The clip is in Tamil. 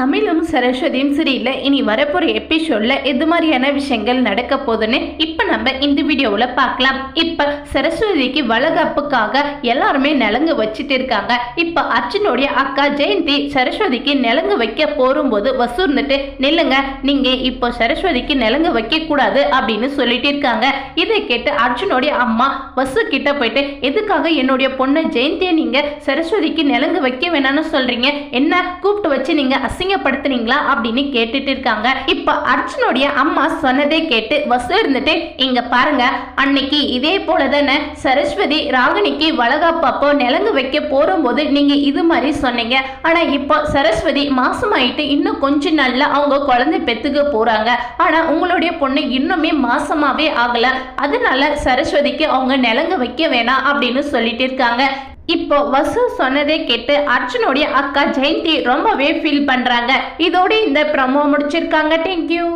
தமிழும் சரஸ்வதியும் சரியில்லை இனி வரப்போகிற எபிசோடில் எது மாதிரியான விஷயங்கள் நடக்க போகுதுன்னு இப்போ நம்ம இந்த வீடியோவில் பார்க்கலாம். இப்போ சரஸ்வதிக்கு வளகாப்புக்காக எல்லாருமே நிலங்கு வச்சுட்டு இருக்காங்க. இப்போ அர்ஜுனுடைய அக்கா ஜெயந்தி சரஸ்வதிக்கு நிலங்கு வைக்க போகும்போது வசூர்ந்துட்டு நில்லுங்க நீங்கள் இப்போ சரஸ்வதிக்கு நிலங்கு வைக்கக்கூடாது அப்படின்னு சொல்லிட்டு இருக்காங்க. இதை கேட்டு அர்ஜுனுடைய அம்மா வசு கிட்ட போயிட்டு எதுக்காக என்னுடைய பொண்ணை ஜெயந்தியை நீங்கள் சரஸ்வதிக்கு நிலங்கு வைக்க வேணாம்னு சொல்கிறீங்க என்ன கூப்பிட்டு வச்சு நீங்கள் அசிங்கப்படுத்துறீங்களா அப்படின்னு கேட்டுட்டு இருக்காங்க. இப்போ அர்ஜுனுடைய அம்மா சொன்னதே கேட்டு வசு இருந்துட்டு இங்க பாருங்க அன்னைக்கு இதே போல தானே சரஸ்வதி ராகினிக்கு வளகாப்பாப்போ நிலங்கு வைக்க போகும்போது நீங்க இது மாதிரி சொன்னீங்க. ஆனா இப்போ சரஸ்வதி மாசமாயிட்டு இன்னும் கொஞ்ச நாள்ல அவங்க குழந்தை பெத்துக்க போறாங்க. ஆனா உங்களுடைய பொண்ணு இன்னுமே மாசமாவே ஆகல. அதனால சரஸ்வதிக்கு அவங்க நிலங்கு வைக்க வேணாம் அப்படின்னு சொல்லிட்டு இருக்காங்க. இப்போ வசு சொன்னதை கேட்டு அர்ஜுனுடைய அக்கா ஜெயந்தி ரொம்பவே ஃபீல் பண்றாங்க. இதோட இந்த ப்ரமோ முடிச்சிருக்காங்க. தேங்க்யூ